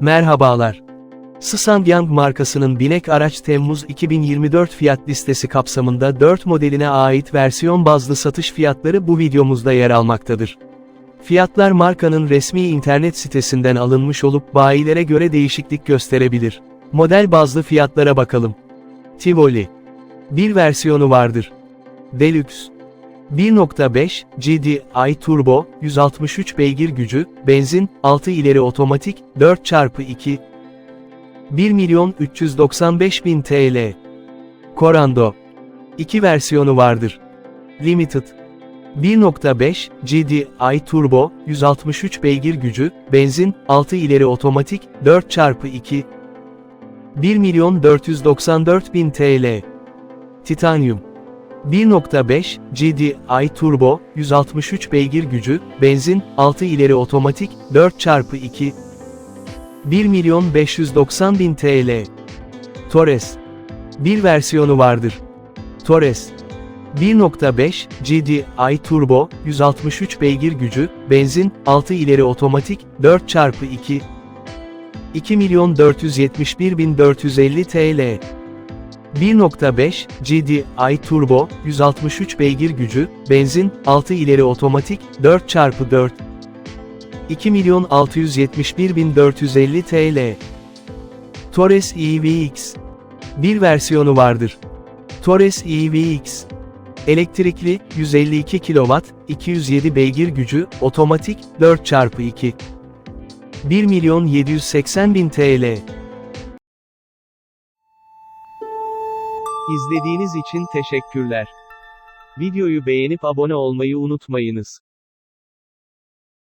Merhabalar. Ssangyang markasının binek araç Temmuz 2024 fiyat listesi kapsamında 4 modeline ait versiyon bazlı satış fiyatları bu videomuzda yer almaktadır. Fiyatlar markanın resmi internet sitesinden alınmış olup bayilere göre değişiklik gösterebilir. Model bazlı fiyatlara bakalım. Tivoli. Bir versiyonu vardır. Deluxe. 1.5 GDI Turbo, 163 beygir gücü, benzin, 6 ileri otomatik, 4x2, 1 milyon 395 bin TL. Corando. 2 versiyonu vardır. Limited. 1.5 GDI Turbo, 163 beygir gücü, benzin, 6 ileri otomatik, 4x2, 1 milyon 494 bin TL. Titanium. 1.5 GDI Turbo, 163 beygir gücü, benzin, 6 ileri otomatik, 4x2, 1 milyon 590 bin TL. Torres. Bir versiyonu vardır. Torres. 1.5 GDI Turbo, 163 beygir gücü, benzin, 6 ileri otomatik, 4x2, 2 milyon 471 bin 450 TL. 1.5 GDI Turbo, 163 beygir gücü, benzin, 6 ileri otomatik, 4x4, 2 milyon 671 bin 450 TL. Torres EVX. Bir versiyonu vardır. Torres EVX. Elektrikli, 152 kW, 207 beygir gücü, otomatik, 4x2. 1 milyon 780 bin TL. İzlediğiniz için teşekkürler. Videoyu beğenip abone olmayı unutmayınız.